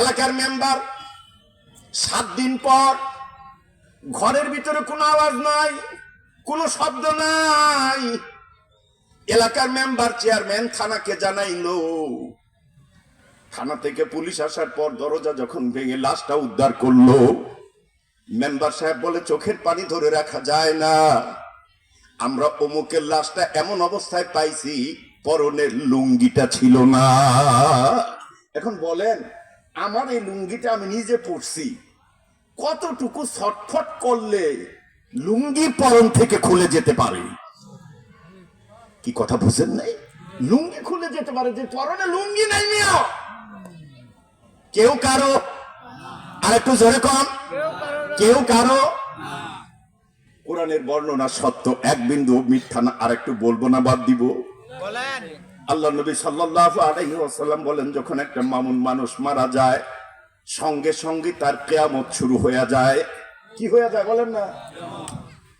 এলাকার মেম্বার সাত দিন পর ঘরের ভিতরে কোনো আওয়াজ নাই, কোনো শব্দ নাই। এলাকার মেম্বার চেয়ারম্যান থানাকে জানাইলো। থানা থেকে পুলিশ আসার পর দরজা যখন ভেঙে লাশটা উদ্ধার করল মেম্বার সাহেব বলে, চোখের পানি ধরে রাখা যায় না। আমরা অমুকের লাশটা এমন অবস্থায় পাইছি, পরনের লুঙ্গিটা ছিল না। এখন বলেন, আমার এই লুঙ্গিটা আমি নিজে পরছি। কতটুকু ছটফট করলে লুঙ্গি পরন থেকে খুলে যেতে পারে? কি কথা বুঝেন নাই? লুঙ্গি খুলে যেতে পারে, যে পরনে লুঙ্গি নাই মিয়া। কেউ কারও? আর একটু জোরে কম। কেউ কারও? কোরআনের বর্ণনা সত্য, এক বিন্দু মিথ্যা না আর একটু বলব না, বাদ দিব। বলেন। আল্লাহ নবী সাল্লাল্লাহু আলাইহি ওয়াসাল্লাম বলেন, যখন একটা মামুন মানুষ মারা যায়, সঙ্গে সঙ্গে তার কেয়ামত শুরু হয়ে যায়। কি হয়ে যায় বলেন না?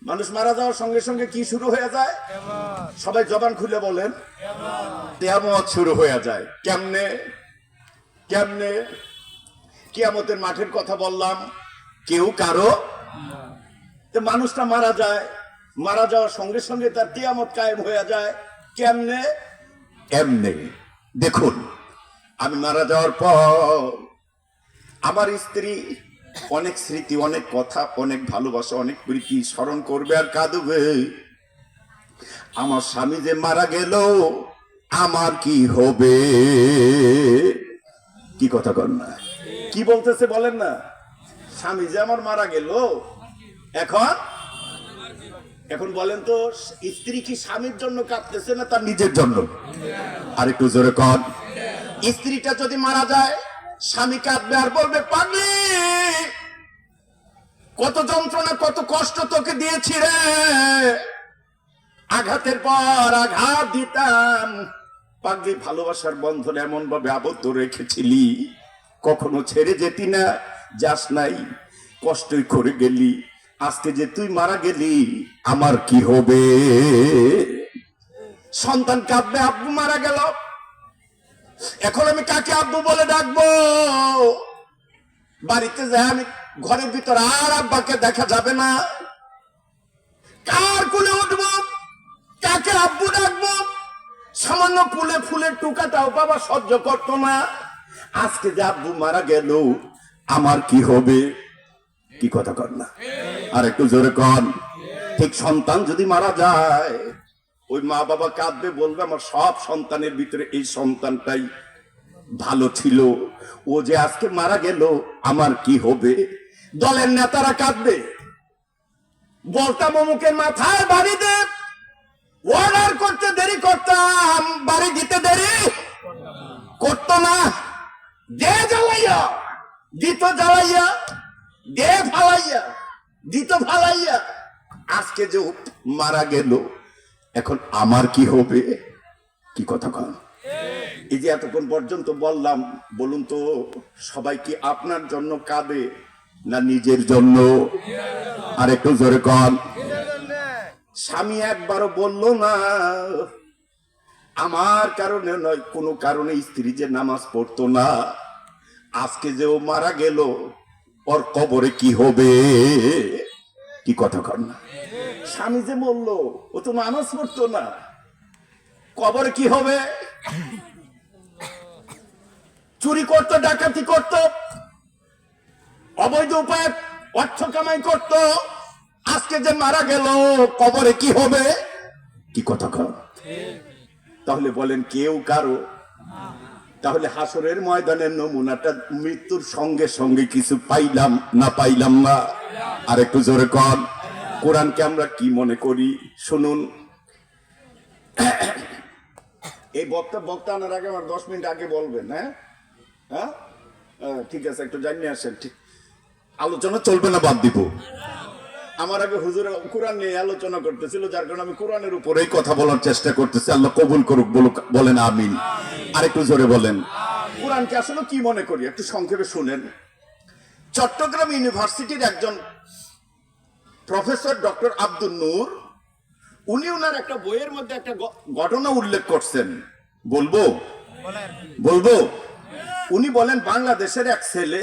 মানুষ মারা যাওয়ার সঙ্গে সঙ্গে কি শুরু হয়ে যায়? সবাই জবান খুলে বলেন, কেয়ামত শুরু হয়ে যায়। কেমনে? কেমনে? কেয়ামতের মাঠের কথা বললাম, কেউ কারও? মানুষটা মারা যায়, মারা যাওয়ার সঙ্গে সঙ্গে তার কিয়ামত কায়েম হয়ে যায়। কেমনে? এমনে দেখুন, আমি মারা যাওয়ার পর আমার স্ত্রী অনেক স্মৃতি, অনেক কথা, অনেক ভালোবাসা, অনেক প্রীতি স্মরণ করবে আর কাঁদবে। আমার স্বামী যে মারা গেল, আমার কি হবে? কি কথা কর না? কি বলতেছে বলেন না? স্বামী যে আমার মারা গেল, এখন এখন বলেন তো, স্ত্রী কি স্বামীর জন্য কাঁদতেছে না তার নিজের জন্য? আর একটু জোরে কন। স্ত্রীটা যদি মারা যায়, স্বামী কাঁদবে আর বলবে, পাগলি, কত যন্ত্রণা, কত কষ্ট তোকে দিয়েছি রে। আঘাতের পর আঘাত দিতাম। পাগলি, ভালোবাসার বন্ধন এমন ভাবে আবদ্ধ রেখেছিলি। কখনো ছেড়ে যেতি না, যাস নাই, কষ্টই করে গেলি। আজকে যে তুই মারা গেলি, আমার কি হবে? সন্তান কাঁদবে, আব্বু মারা গেল। এখন আমি কাকে আব্বু বলে ডাকবো? বাড়িতে যাই আমি, ঘরের ভিতর আর আব্বাকে দেখা যাবে না। কার কুলে উঠবো? কাকে আব্বু ডাকবো? সামান্য ফুলে ফুলের টুকাটাও বাবা সহ্য করতো না। আজকে যে আব্বু মারা গেল, আমার কি হবে? কি কথা কর না? আর একটু জোরে কন। ঠিক সন্তান যদি মারা যায়, ওই মা বাবা কাঁদবে, বলবে, আমার সব সন্তানের ভিতরে এই সন্তানটাই ভালো ছিল। ও যে আজকে মারা গেল, আমার কি হবে? দলের নেতারা কাঁদবে। বলতাম, অমুকের মাথায় বাড়ি দে। অর্ডার করতে দেরি করতাম, বাড়ি দিতে দেরি করতো না। দে জ্বালাইয়া, দিত জ্বালাইয়া দে ফালাইয়া দিত ফালাইয়া আজকে যে মারা গেল, এখন আমার কি হবে? কি কথা কন? এই যে এতক্ষণ পর্যন্ত বললাম, বলুন তো, সবাই কি আপনার জন্য কাঁদে না নিজের জন্য? আর একটু জোরে কন। স্বামী একবারও বলল না, আমার কারণে নয়, কোনো কারণে স্ত্রী যে নামাজ পড়তো না। আজকে যে ও মারা গেল ওর কবরে কি হবে? কি কথা কর না। স্বামী যে বলল ও তো নামাজ পড়তো না। কবরে কি হবে? চুরি করতো, ডাকাতি করতো, অবৈধ উপায় অর্থ কামাই করতো। আজকে যে মারা গেল, কবরে কি হবে? কি কথা কর। তাহলে বলেন কেউ কারও তাহলে হাসরের ময়দানের নমুনাটা মৃত্যুর সঙ্গে সঙ্গে কিছু পাইলাম না পাইলাম না? আর একটু জোরে কর কোরআনকে আমরা কি মনে করি? শুনুন। এই বক্তা বক্তা আনার আগে আমার দশ মিনিট আগে বলবেন হ্যাঁ? হ্যাঁ? আহ, ঠিক আছে একটু জানিয়ে আসেন ঠিক। আলোচনা চলবে না বাদ দিব। আমার আগে হুজুর কোরআন নিয়ে আলোচনা করতেছিল যার কারণে আমি কোরআনের উপরেই কথা বলার চেষ্টা করতেছি। আল্লাহ কবুল করুক বলুক বলেন আমিন। আর একটু জোরে বলেন। কোরআনকে আসলে কি মনে করি? একটু সংক্ষেপে শুনেন। চট্টগ্রাম ইউনিভার্সিটির একজন প্রফেসর ডক্টর আব্দুল নূর উনি ওনার একটা বইয়ের মধ্যে একটা ঘটনা উল্লেখ করছেন। বলব? বলব? উনি বলেন বাংলাদেশের এক ছেলে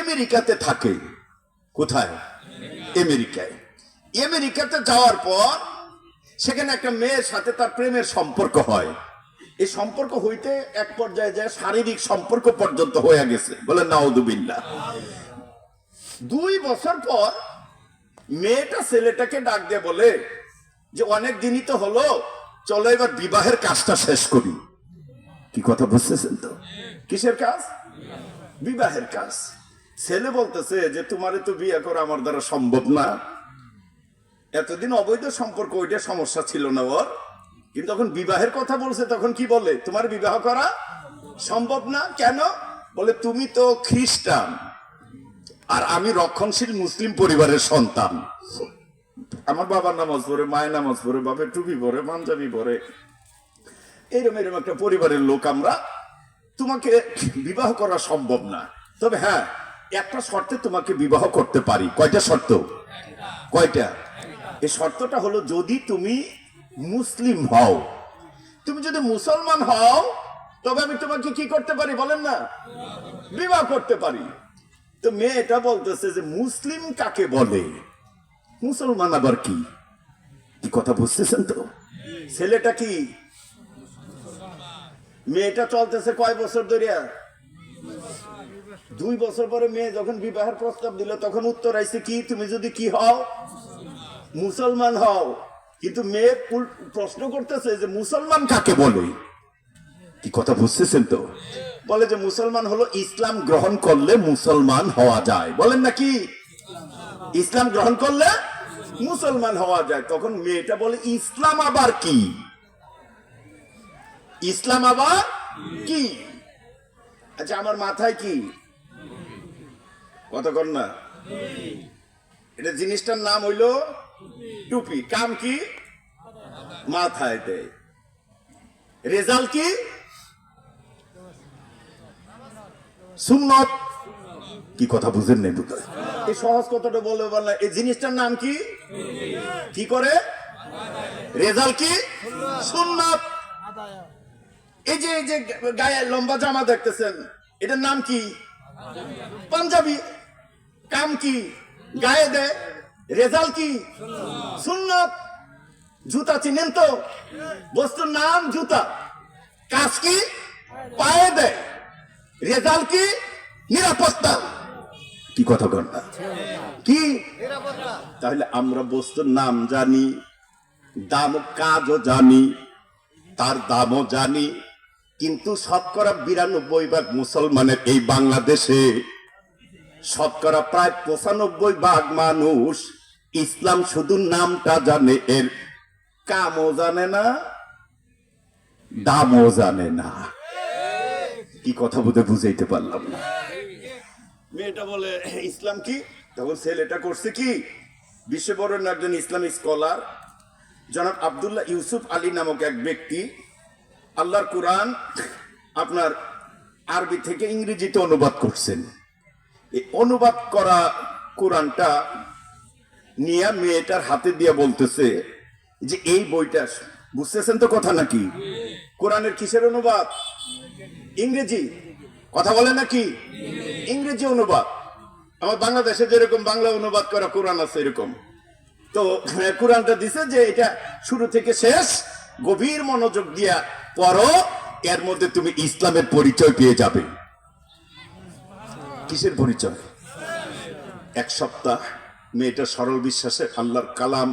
আমেরিকাতে থাকে। কোথায়? আমেরিকায়। আমেরিকাতে যাওয়ার পর সেখানে একটা মেয়ের সাথে তার প্রেমের সম্পর্ক হয়। এই সম্পর্ক হইতে এক পর্যায়ে যায়, শারীরিক সম্পর্ক পর্যন্ত হয়ে গেছে। বলে নাউদুবিল্লাহ দুই বছর পর মেয়েটা ছেলেটাকে ডাক দিয়ে বলে যে, অনেক দিনই তো হলো, চলো এবার বিবাহের কাজটা শেষ করি। কি কথা বুঝতেছেন তো? কিসের কাজ? বিবাহের কাজ। ছেলে বলতেছে যে, তোমারে তো বিয়ে করা আমার দ্বারা সম্ভব না। এতদিন অবৈধ সম্পর্ক, ওইটা সমস্যা ছিল না ওর। কিন্তু যখন বিবাহের কথা বলছে, তখন কি বলে? তোমার বিবাহ করা সম্ভব না? কেন? বলে, তুমি তো খ্রিস্টান আর আমি রক্ষণশীল মুসলিম পরিবারের সন্তান। আমার বাবার নামাজ পড়ে, মায়ের নামাজ পড়ে, বাপের টুপি পরে পাঞ্জাবি পরে এরকম এরকম একটা পরিবারের লোক আমরা। তোমাকে বিবাহ করা সম্ভব না। তবে হ্যাঁ একটা শর্তে তোমাকে বিবাহ করতে পারি। কয়টা শর্ত? কয়টা? এই শর্তটা হলো যদি তুমি মুসলিম হও। তুমি যদি মুসলমান হও, তবে আমি তোমাকে কি করতে পারি বলেন না? বিবাহ করতে পারি। তো মেয়ে এটা বলতেছে যে মুসলিম কাকে বলে? মুসলমান আবার কি কথা বুঝতেছেন তো? ছেলেটা কি? মেয়েটা চলতেছে কয় বছর ধরিয়া? দুই বছর পরে মেয়ে যখন বিবাহের প্রস্তাব দিল, তখন উত্তর আইছে, কি, তুমি যদি কি হও? মুসলমান হও। কিন্তু মেয়ে প্রশ্ন করতেছে যে, মুসলমান কাকে বলে? কি কথা বুঝতেছেন তো? বলে যে, মুসলমান হলো ইসলাম গ্রহণ করলে মুসলমান হওয়া যায়। বলেন নাকি ইসলাম গ্রহণ করলে মুসলমান হওয়া যায়। তখন মেয়েটা বলে, ইসলাম আবার কি? ইসলাম আবার কি? আচ্ছা আমার মাথায় কি? কর না। এটা জিনিসটার নাম হইল টুপি। কাম কি? মাথায় দেয়। রেজাল্ট কি? সুন্নত। কি কথা বুঝেন নেই বুঝতে এই সহজ কথাটা বলে বললাম এই জিনিসটার নাম কি? কি করে? রেজাল্ট কি? সুন্নত। এই যে এই যে গায়ে লম্বা জামা দেখতেছেন এটার নাম কি? পাঞ্জাবি। কাম কি? গায়ে দেয় রেজাল্ট কি? সুন্নত। জুতা চিনেন তো? বস্তুর নাম জুতা। কাজ কি? পায়ে দেয় রেজাল্ট কি? নিরাপত্তা। কি কথা কর না কি তাহলে আমরা বস্তুর নাম জানি দাম কাজও জানি তার দামও জানি কিন্তু শতকরা বিরানব্বই ভাগ মুসলমানের এই বাংলাদেশে শতকরা প্রায় পঁচানব্বই ভাগ মানুষ ইসলাম শুধু নামটা জানে, এর কামও জানে না, দামও জানে না। কি কথা বলতে বুঝাইতে পারলাম না। মেয়েটা বলে, ইসলাম কি? তখন ছেলেটা করছে কি? বিশ্ববরণ্য একজন ইসলামিক স্কলার, জনাব আবদুল্লাহ ইউসুফ আলী নামক এক ব্যক্তি আল্লাহর কোরআন আপনার আরবি থেকে ইংরেজিতে অনুবাদ করছেন। এই অনুবাদ করা কোরআনটা নিয়ে মেয়েটার হাতে দিয়ে বলতেছে যে এই বইটা বুঝতেছেন তো কথা নাকি? কোরআনের কিসের অনুবাদ? ইংরেজি। কথা বলে নাকি? ইংরেজি অনুবাদ। আমার বাংলাদেশে যেরকম বাংলা অনুবাদ করা কোরআন আছে এরকম। তো হ্যাঁ, কোরআনটা দিছে যে এটা শুরু থেকে শেষ গভীর মনোযোগ দিয়া পড়ো, এর মধ্যে তুমি ইসলামের পরিচয় পেয়ে যাবে। কিসের পরিচয়? এক সপ্তাহ মেয়েটা সরল বিশ্বাসে আল্লাহর কালাম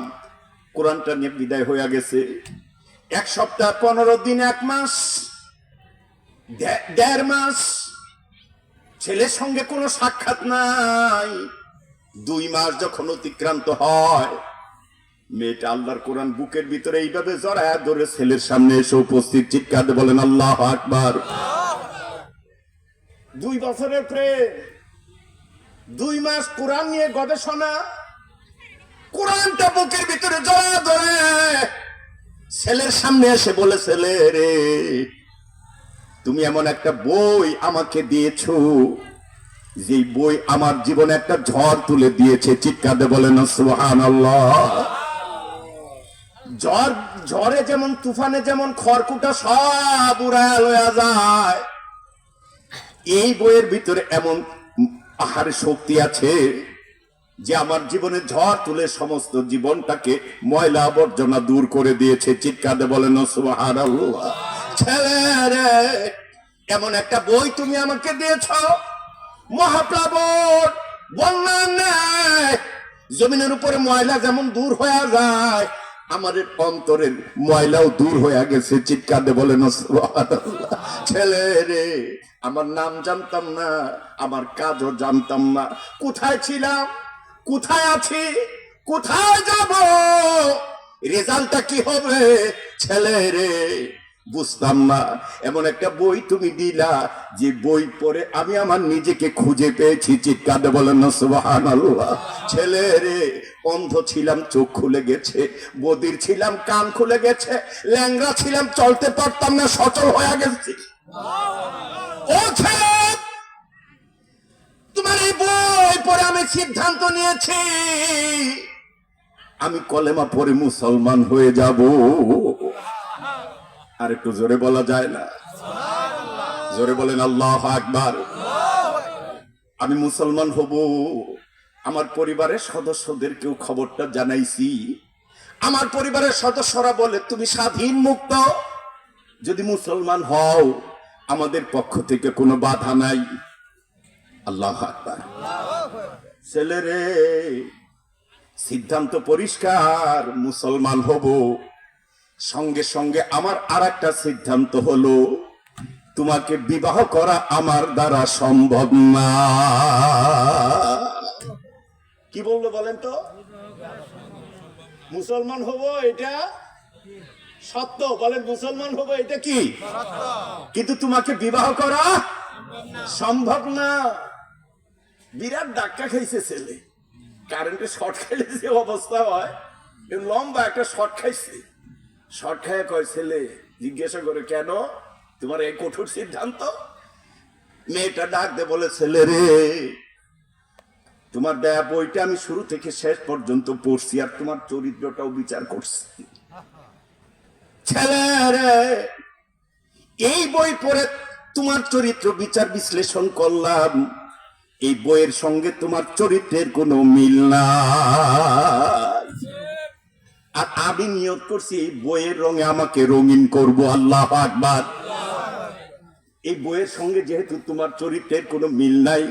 কোরআনটা নিয়ে বিদায় হয়ে গেছে। এক সপ্তাহ, পনেরো দিন, এক মাস দেড় মাস, ছেলের সঙ্গে কোনো সাক্ষাৎ নাই। দুই মাস যখন অতিক্রান্ত হয় মেয়েটা আল্লাহর কোরআন বুকের ভিতরে এইভাবে জড়ায় ধরে ছেলের সামনে এসে উপস্থিত চিৎকার বলেন, আল্লাহ আকবার। দুই বছরের প্রেম, দুই মাস কোরআন নিয়ে গবেষণা, কোরআনটা বুকের ভিতরে জড়া ধরে ছেলের সামনে এসে বলে, ছেলে রে, তুমি এমন একটা বই আমাকে দিয়েছ যে বই আমার জীবনে একটা ঝড় তুলে দিয়েছে। চিৎকার বলেন সুহান ঝড়, ঝড়ে যেমন তুফানে যেমন খড়কুটা সব উড়ায় লয়া যায়। এই বইয়ের ভিতরে এমন আহার শক্তি আছে যে আমার জীবনে ঝড় তুলে সমস্ত জীবনটাকে ময়লা আবর্জনা দূর করে দিয়েছে। চিৎকারে বলেন ছেলে এমন একটা বই তুমি আমাকে দিয়েছ? মহাপ্লাবন, বন্যা নেয়, জমিনের উপরে ময়লা যেমন দূর হয়ে যায় আমাদের অন্তরের ময়লাও দূর হয়ে গেছে, চিৎকার বলেন বলে ছেলে রে, আমার নাম জানতাম না, আমার কাজও জানতাম না। কোথায় ছিলাম? কোথায় আছি? কোথায় যাব? রেজাল্টটা কি হবে, ছেলে রে? বুঝতাম না। এমন একটা বই তুমি দিলা, যে বই পড়ে আমি আমার নিজেকে খুঁজে পেয়েছি। চিৎকারে বলেন না সুবাহান ছেলে রে, অন্ধ ছিলাম, চোখ খুলে গেছে, বদির ছিলাম, কান খুলে গেছে ল্যাংরা ছিলাম, চলতে পারতাম না, সচল হয়ে গেছি। ও ছেলে, তোমার এই বই পরে আমি সিদ্ধান্ত নিয়েছি। আমি কলেমা পরে মুসলমান হয়ে যাব। আর একটু জোরে বলা যায় না। জোরে বলেন, আল্লাহ আকবার। আমি মুসলমান হব, আমার পরিবারের সদস্যদেরকেও খবরটা জানাইছি। আমার পরিবারের সদস্যরা বলে, তুমি স্বাধীন মুক্ত। যদি মুসলমান হও, আমাদের পক্ষ থেকে কোনো বাধা নাই। আল্লাহ আকবার। ছেলেরে, সিদ্ধান্ত পরিষ্কার, মুসলমান হব। সঙ্গে সঙ্গে আমার আর একটা সিদ্ধান্ত হলো, তোমাকে বিবাহ করা আমার দ্বারা সম্ভব না। কি বলল বলেন তো? মুসলমান হব এটা সত্য। বলেন, মুসলমান হব এটা কি? কিন্তু তোমাকে বিবাহ করা সম্ভব না। বিরাট ধাক্কা খাইছে ছেলে। কারেন্টে শর্ট খাইলে যে অবস্থা হয়, লম্বা একটা শর্ট খাইছে। খাইয়া কয়, ছেলে, জিজ্ঞাসা করে, কেন? তোমার এই কঠোর সিদ্ধান্ত? মেয়েটা ডাক দে বলে, ছেলে রে, তোমার দেয়া বইটা আমি শুরু থেকে শেষ পর্যন্ত পড়ছি আর তোমার চরিত্রটাও বিচার করছি। ছেলে রে, এই বই পড়ে তোমার চরিত্র বিচার বিশ্লেষণ করলাম। এই বইয়ের সঙ্গে তোমার চরিত্রের কোনো মিল নাই। আর আমি নিয়োগ করছি, এই বইয়ের রঙে আমাকে রঙিন করব, আল্লাহ আকবার। এই বইয়ের সঙ্গে যেহেতু তোমার চরিত্রের কোনো মিল নাই,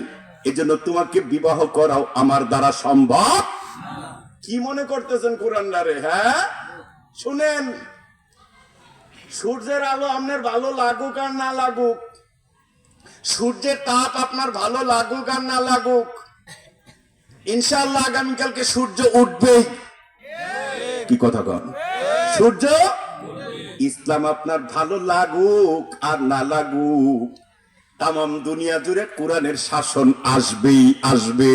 এজন্য তোমাকে বিবাহ করাও আমার দ্বারা সম্ভব। কি মনে করতেছেন কোরআনদারে হ্যাঁ? শুনেন, সূর্যের আলো আপনার ভালো লাগুক আর না লাগুক। সূর্যের তাপ আপনার ভালো লাগুক আর না লাগুক। ইনশাল্লাহ আগামীকালকে সূর্য উঠবেই। কি কথা কন? সূর্য ইসলাম আপনার ভালো লাগুক আর না লাগুক। তাম দুনিয়া জুড়ে কোরআনের শাসন আসবেই আসবে।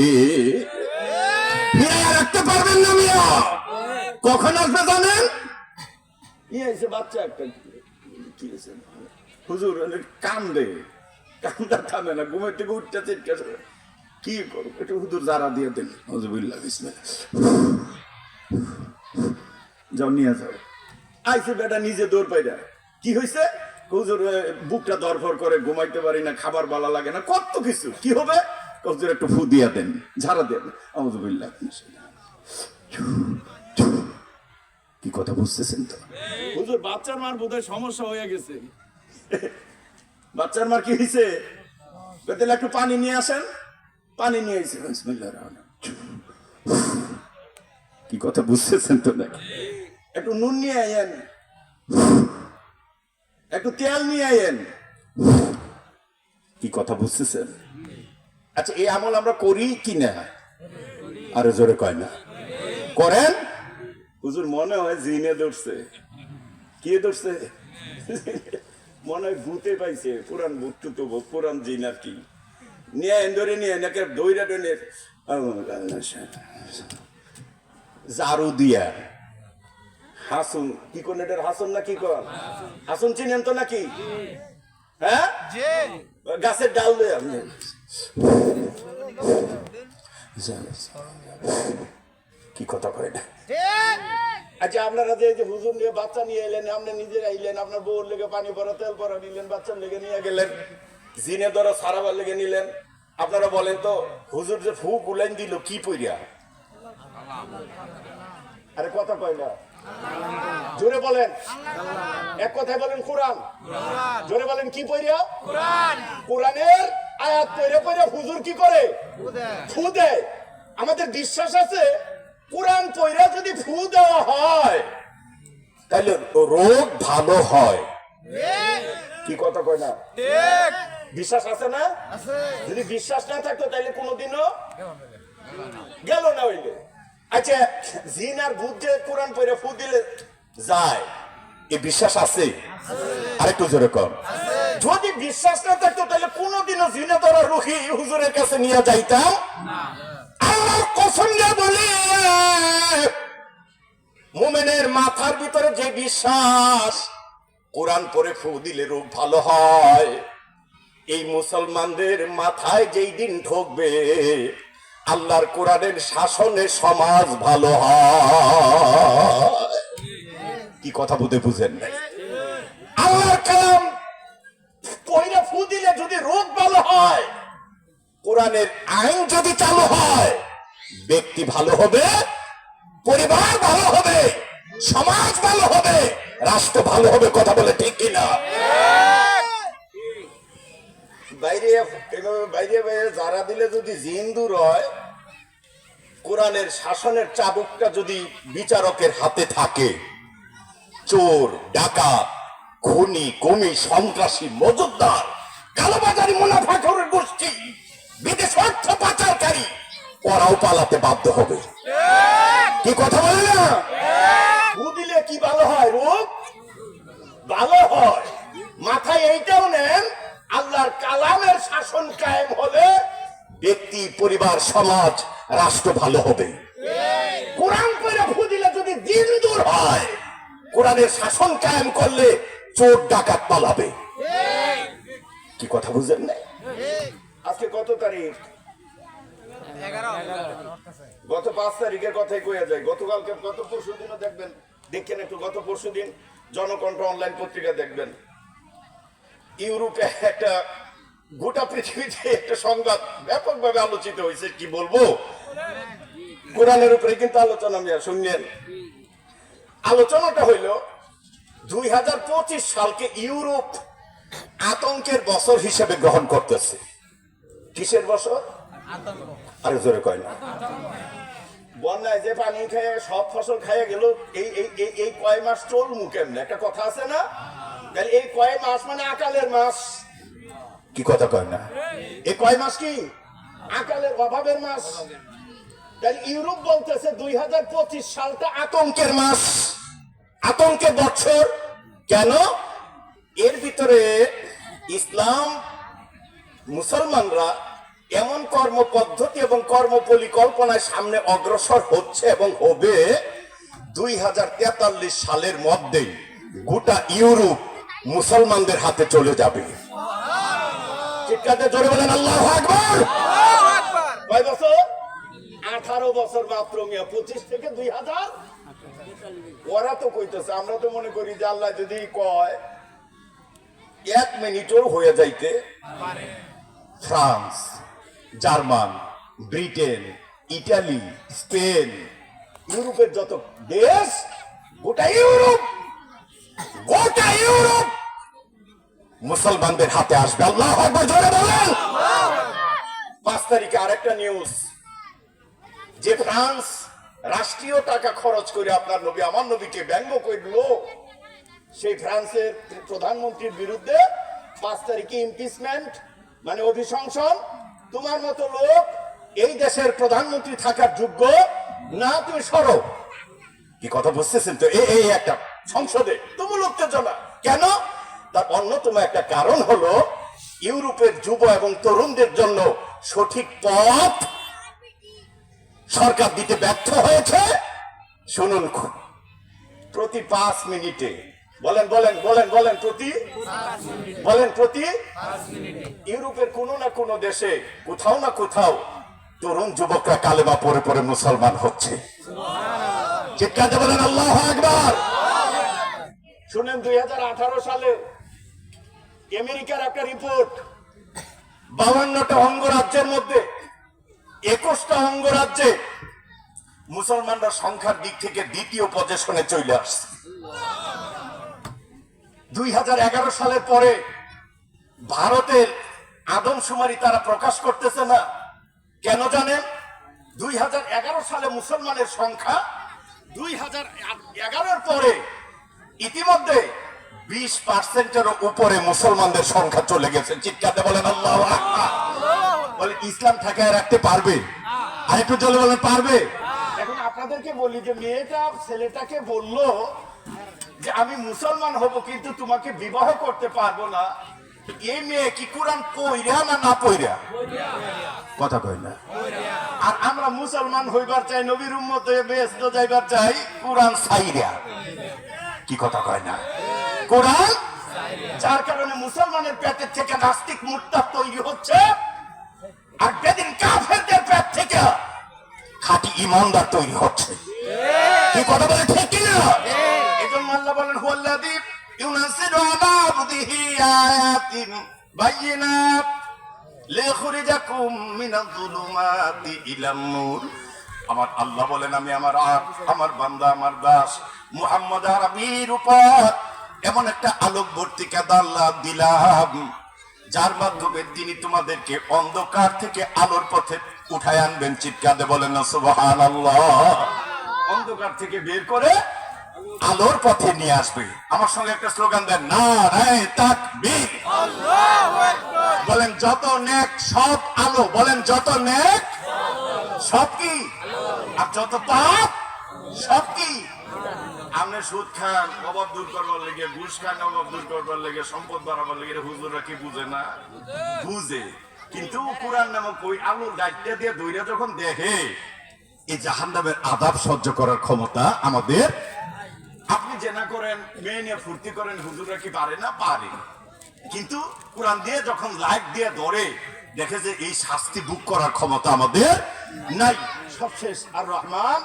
রাখতে পারবেন না মিয়া। কখন আসবে জানেন? বাচ্চা একটা? হুজুর কান্দে। কান্দা থামে না ঘুমের থেকে উঠতে চিৎকার কি করব? একটু হুজুর যারা দিয়ে দেন। হজুবিল্লাহ বিসমিল্লাহ। যাও নিয়ে যাও। আইসে বেটা নিজে দৌড় পাইরা। কি হয়েছে হুজুর এ, বুকটা দরফর করে ঘুমাইতে পারি না খাবার ভালো লাগে না কত কিছু। কি হবে? হুজুর একটু ফু দিয়া দেন ঝাড়া দেন। কি কথা বুঝতেছেন তো? হুজুর বাচ্চার মার বোধহয় সমস্যা হয়ে গেছে। বাচ্চার মার কি হয়েছে তাহলে একটু পানি নিয়ে আসেন। পানি নিয়ে এসে বিসমিল্লাহির রহমানির রহিম। কি কথা বুঝতেছেন তো নাকি? একটু নুন নিয়ে আইয়েন একটু তেল নিয়ে আইয়েন কি কথা বুঝতেছেন? আচ্ছা এই আমল আমরা করি কি না? আরও জোরে কয় না। করেন? হুজুর মনে হয় জিনে ধরছে। কে ধরছে? মনে হয় ভূতে পাইছে। পুরান ভূত তো পুরান জিন আর কি। নিয়ে এন ধরে নিয়ে নাকি দইরা ডনে জারু দিয়া হাসুন কি কোন এটার হাসুন না কি কর? হাসুন চিনেন তো নাকি? হ্যাঁ? গাছের ডাল দিয়ে আপনি কি কথা কয় না আচ্ছা আপনারা যে হুজুর নিয়ে বাচ্চা নিয়ে এলেন আপনি নিজে আইলেন আপনার বউর লেগে পানি ভরা তেল ভরা নিলেন বাচ্চার লেগে নিয়ে গেলেন জিনে ধরো সারাবার লেগে নিলেন। আপনারা বলেন তো হুজুর যে ফু গুলেন দিল কি পইরা? আরে কথা কয় না। জোরে বলেন। এক কথায় বলেন কোরআন। জোরে বলেন কি পইরা? কোরআনের আয়াত পইরা পইরা হুজুর কি করে? ফু দেয় আমাদের বিশ্বাস আছে কোরআন পইরা যদি ফু দেওয়া হয় তাহলে রোগ ভালো হয়। কি কথা কয় না? বিশ্বাস আছে না? যদি বিশ্বাস না থাকতো তাহলে কোনোদিনও গেল না হইলে। আচ্ছা জিন আর ভূত যে কোরআন পড়ে, ফু দিলে যায়। এই বিশ্বাস আছে? আরেকটু জোরে কর যদি বিশ্বাস না থাকতো, তাহলে কোনোদিনও জিনে ধরা রুখি হুজুরের কাছে নিয়ে যাইতাম। আল্লাহর কসম দিয়ে বলি, মুমেনের মাথার ভিতরে যে বিশ্বাস, কোরআন পরে ফু দিলে রোগ ভালো হয়। এই মুসলমানদের মাথায় যেই দিন ঢুকবে আল্লাহর কোরআনের শাসনে সমাজ ভালো হয়। কি কথা বুঝে বুঝেন নাই? আল্লাহর কালাম পয়লা ফু দিলে যদি রোগ ভালো হয়, কোরআনের আইন যদি চালু হয়, ব্যক্তি ভালো হবে, পরিবার ভালো হবে, সমাজ ভালো হবে, রাষ্ট্র ভালো হবে কথা বলে ঠিক কিনা? বাইরে এভাবে বাইরে বাইরে যারা দিলে যদি জিন দূর হয়, কোরআনের শাসনের চাবুকটা যদি বিচারকের হাতে থাকে, চোর, ডাকাত, খুনি, কমি, সন্ত্রাসী মজুদ্দার কালোবাজারি মুনাফাখরের গোষ্ঠী, বিদেশ অর্থ পাচারকারী, ওরাও পালাতে বাধ্য হবে। কি কথা বলে না? দিলে কি ভালো হয় রোগ ভালো হয়। মাথায় এইটাও নেন আল্লাহর কালামের শাসন কায়েম হলে ব্যক্তি পরিবার সমাজ রাষ্ট্র ভালো হবে। কোরআন করে ফু দিলে যদি দিন দূর হয় কোরআনের শাসন কায়েম করলে চোর ডাকাত পালাবে। কি কথা বুঝেন না? আজকে কত তারিখ? গত পাঁচ তারিখের কথাই কইয়া যায়। গতকালকে গত পরশু দিনও দেখবেন দেখেন একটু গত পরশু দিন জনকণ্ঠ অনলাইন পত্রিকা দেখবেন। ইউরোপে একটা গোটা পৃথিবীতে একটা সংবাদ ব্যাপকভাবে আলোচিত হয়েছে, কি বলব? কোরআনের উপরে কিন্তু আলোচনা, মিয়া, শুনলেন? আলোচনাটা হইল, দুই হাজার পঁচিশ সালকে ইউরোপ আতঙ্কের বছর হিসেবে গ্রহণ করতেছে। কিসের বছর? আরে জোরে কয় না। বন্যায় যে পানি খেয়ে সব ফসল খাইয়ে গেল, এই এই এই কয় মাস চলমু কেমনে? একটা কথা আছে না? তাহলে এই কয় মাস মানে আকালের মাস। কি কথা কয় না? এই কয় মাস কি? আকালের অভাবের মাস। তাহলে ইউরোপ বলতেছে দুই হাজার পঁচিশ সালটা আতঙ্কের মাস। আতঙ্কের বছর। কেন? এর ভিতরে ইসলাম মুসলমানরা এমন কর্ম পদ্ধতি এবং কর্ম পরিকল্পনায় সামনে অগ্রসর হচ্ছে এবং হবে দুই হাজার তেতাল্লিশ সালের মধ্যেই গোটা ইউরোপ মুসলমানদের হাতে চলে যাবে। আঠারো বছর মাত্র পঁচিশ থেকে দুই হাজার? ওরা তো কইতেছে, আমরা তো মনে করি যদি কয়, এক মিনিটও হয়ে যাইতে France, German, Britain, Italy, Spain, ইউরোপের যত দেশ, গোটা ইউরোপ গোটা ইউরোপ মুসলমানদের হাতে আসবে। আল্লাহ আকবর, জোরে বলেন। পাঁচ তারিখে আরেকটা নিউজ যে ফ্রান্স রাষ্ট্রীয় টাকা খরচ করে আপনার নবী, আমার নবীকে ব্যঙ্গ করল, সেই ফ্রান্সের প্রধানমন্ত্রীর বিরুদ্ধে পাঁচ তারিখে ইমপিচমেন্ট মানে অভিশংসন। তোমার মতো লোক এই দেশের প্রধানমন্ত্রী থাকার যোগ্য না, তুমি সরো। কি কথা বুঝতেছেন তো? এই একটা সংসদে তুমুল উত্তেজনা কেন? তার অন্যতম একটা কারণ হলো, ইউরোপের যুব এবং তরুণদের জন্য সঠিক পথ সরকার দিতে ব্যর্থ হয়েছে। শুনুন প্রতি পাঁচ মিনিটে, বলেন বলেন বলেন বলেন প্রতি। বলেন প্রতি। ইউরোপের কোনো না কোনো দেশে কোথাও না কোথাও তরুণ যুবকরা কালেমা পরে পরে মুসলমান হচ্ছে। চিৎকার বলেন, আল্লাহ আকবার! শুনেন, দুই হাজার আঠারো সালে আমেরিকার একটা রিপোর্ট, বাউান্নটা অঙ্গরাজ্যের মধ্যে, একুশটা অঙ্গরাজ্যে মুসলমানরা সংখ্যার দিক থেকে দ্বিতীয় পজিশনে চলে আসছে। দুই হাজার এগারো সালের পরে ভারতের আদমশুমারি তারা প্রকাশ করতেছে না। কেন জানেন? দুই হাজার এগারো সালে মুসলমানের সংখ্যা দুই হাজার পরে ইতিমধ্যে বিশ পার্সেন্টের উপরে মুসলমানদের সংখ্যা চলে গেছে। চিৎকারতে বলেন আল্লাহ বলে ইসলাম ঠেকায় রাখতে পারবে? আর একটু জলে বলেন পারবে? এখন আপনাদেরকে বলি যে মেয়েটা ছেলেটাকে বলল যে আমি মুসলমান হব কিন্তু তোমাকে বিবাহ করতে পারব না। এই মেয়ে কি কোরআন পইরা না না পইরা? কথা কই না। আর আমরা মুসলমান হইবার চাই নবীর উম্মত হয়ে বেহেস্ত যাইবার চাই কোরআন সাইরা কি কথা কয় না? কোরআন? যার কারণে মুসলমানের পেটের থেকে নাস্তিক মুক্তা তৈরি হচ্ছে। আর বেদিন কাফেরদের পেট থেকে খাঁটি ইমানদার তৈরি হচ্ছে। কি কথা বলে ঠিক কিনা? এজন্য আল্লাহ বলেন, হুয়াল্লাযী ইউনাসিরু আলা আবদিহি আয়াতিন বাইয়িনাত লিখরিজাকুম মিনাজ যুলুমাতি ইলান নূর। আমার আল্লাহ বলেন, আমি আমার আমার বান্দা, আমার দাস মুহাম্মদ আরবির উপর এমন একটা আলোক আলোকবর্তিকা আল্লাহ দিলাম। যার মাধ্যমে তিনি তোমাদেরকে অন্ধকার থেকে আলোর পথে উঠায় আনবেন। চিৎকারে বলেন না সুবহানাল্লাহ। অন্ধকার থেকে বের করে আলোর পথে নিয়ে আসবে। আমার সঙ্গে একটা স্লোগান দেন না রায় তাকবীর বলেন যত নেক সব আলো বলেন যত নেক সব কি? আর যত পাপ সব কি? আপনি সুদ খান, অভাব দূর করবার লেগে, ঘুষ খান, অভাব দূর করবার লেগে, সম্পদ বাড়াবার লেগে হুজুররা কি বুঝে না? বুঝে। কিন্তু কোরআন নামক ওই আলোর দায়িত্ব দিয়ে দৈরা যখন দেখে, এই জাহান্নামের আদাব সহ্য করার ক্ষমতা আমাদের আপনি জেনা করেন, মেয়ে নিয়ে ফুর্তি করেন, হুজুররা কি পারে না? পারে। কিন্তু কোরআন দিয়ে যখন লাইট দিয়ে ধরে, দেখে যে এই শাস্তি বুক করার ক্ষমতা আমাদের নাই। সবশেষ আর রহমান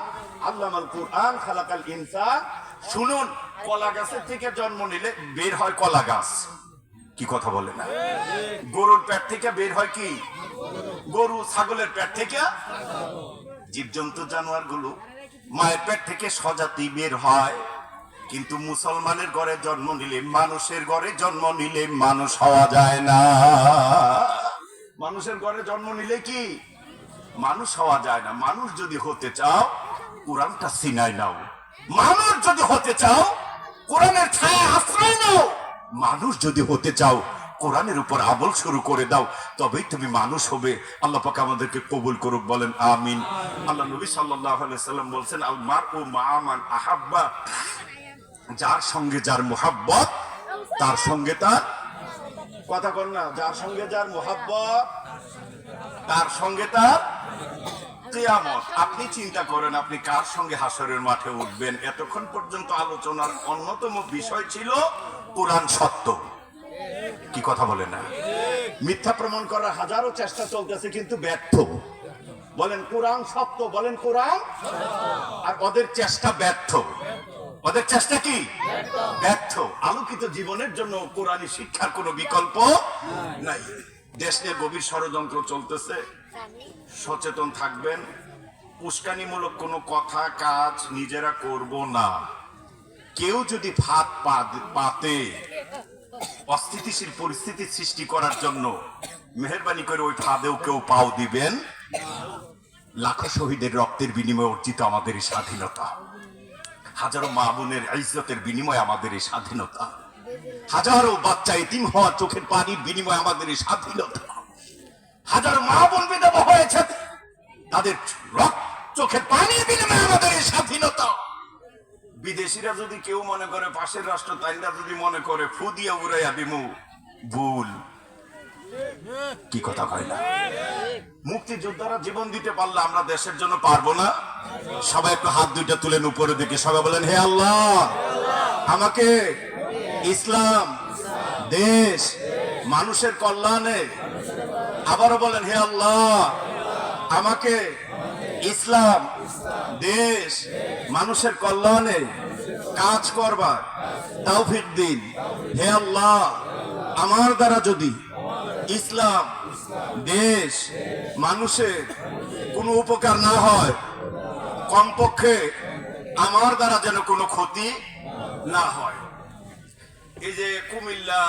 আল্লামাল কোরআন খালাকাল ইনসান শুনুন কলা গাছের থেকে জন্ম নিলে বের হয় কলা গাছ কি কথা বলে না? গরুর পেট থেকে বের হয় কি? গরু ছাগলের পেট থেকে? জীবজন্তু জানোয়ারগুলো মায়ের পেট থেকে সজাতি বের হয়। কিন্তু মুসলমানের ঘরে জন্ম নিলে, মানুষের ঘরে জন্ম নিলে মানুষ হওয়া যায় না। মানুষের ঘরে জন্ম নিলে কি? মানুষ হওয়া যায় না। মানুষ যদি হতে চাও, কোরআনটা সিনাই নাও। মানুষ যদি হতে চাও, কোরআনের ছায়া আশ্রয় নাও। মানুষ যদি হতে চাও, কোরআনের উপর আমল শুরু করে দাও, তবেই তুমি মানুষ হবে। আল্লাহ পাক আমাদেরকে কবুল করুক, বলেন আমিন। আল্লাহ নবী সাল্লাল্লাহু আলাইহি সাল্লাম বলছেন আল মারউ মা মান আহাব্বা। যার সঙ্গে যার মোহাব্বত, তার সঙ্গে তার কথা কর না, যার সঙ্গে যার মোহাব্বত, তার সঙ্গে তার কিয়ামত। আপনি চিন্তা করেন, আপনি কার সঙ্গে হাসরের মাঠে উঠবেন? এতক্ষণ পর্যন্ত আলোচনার অন্যতম বিষয় ছিল কোরআন সত্য। কি কথা বলে না? মিথ্যা প্রমাণ করার হাজারো চেষ্টা চলতেছে, কিন্তু ব্যর্থ। বলেন, কোরআন সত্য? বলেন, কোরআন আর ওদের চেষ্টা ব্যর্থ। ওদের চেষ্টা কি? ব্যর্থ। আলোকিত জীবনের জন্য কোরআনী শিক্ষার কোনো বিকল্প নাই। দেশ নিয়ে গভীর ষড়যন্ত্র চলতেছে। সচেতন থাকবেন। উস্কানিমূলক কোনো কথা, কাজ নিজেরা করব না। কেউ যদি পা- পাতে, অস্থিতিশীল পরিস্থিতি সৃষ্টি করার জন্য মেহরবানি করে ওই ফাঁদেও কেউ পাও দিবেন, লাখো শহীদের রক্তের বিনিময়ে অর্জিত আমাদের এই স্বাধীনতা। হাজারো মা বোনের ইজ্জতের বিনিময়ে আমাদের এই স্বাধীনতা। হাজারো বাচ্চা এতিম হওয়া চোখের পানির বিনিময়ে আমাদের এই স্বাধীনতা। হাজারো মা বোন বিধবা হয়েছে তাদের চোখের পানির বিনিময়ে আমাদের স্বাধীনতা। বিদেশিরা যদি কেউ মনে করে, পাশের রাষ্ট্র তাইরা যদি মনে করে, ফু দিয়ে উড়াইয়া দিমু, ভুল। কি কথা কয় না? মুক্তিযোদ্ধারা জীবন দিতে পারলে আমরা দেশের জন্য পারব না। সবাই একটু হাত দুইটা তুলেন উপরে দিকে, সবাই বলেন, হে আল্লাহ, আমাকে ইসলাম, দেশ, মানুষের কল্যাণে আবারও বলেন, হে আল্লাহ, আমাকে ইসলাম, দেশ, মানুষের কল্যাণে কাজ করবার তৌফিক দিন। হে আল্লাহ, আমার দ্বারা যদি ইসলাম, দেশ, মানুষের কোনো উপকার না হয়, কমপক্ষে আমার দ্বারা যেন কোনো ক্ষতি না হয়। এই যে কুমিল্লা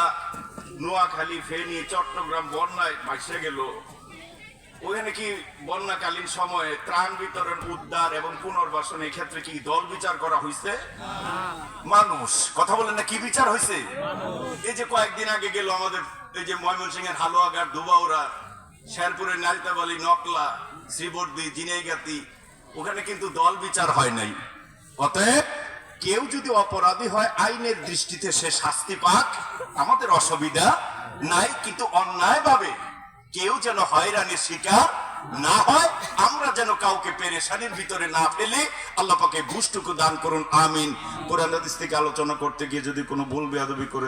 নোয়াখালী ফেনী চট্টগ্রাম বন্যায় ভাসে গেল। ওখানে কি বন্যাকালীন সময়ে ত্রাণ বিতরণ উদ্ধার এবং পুনর্বাসন এই ক্ষেত্রে কি দল বিচার করা হয়েছে মানুষ। কথা বলেন না কি বিচার হয়েছে এই যে কয়েকদিন আগে গেল আমাদের এই যে ময়মনসিং এর হালুয়াঘাট দুবাউরা শেরপুরের নারিতাবালি নকলা শ্রীবর্দি জিনেগাতি ওখানে কিন্তু দল বিচার হয় নাই। অতএব কেউ যদি অপরাধী হয়, আইনের দৃষ্টিতে সে শাস্তি পাক। আমাদের অসুবিধা নাই, কিন্তু অন্যায় ভাবে কেউ যেন হয়রানির শিকার না হয়, আমরা যেন কাউকে পেরেশানির ভিতরে না ফেলে আল্লাহ পাকে দান করুন, আমিন। কোরআন হাদিস থেকে আলোচনা করতে গিয়ে যদি কোনো ভুল বেয়াদবি করে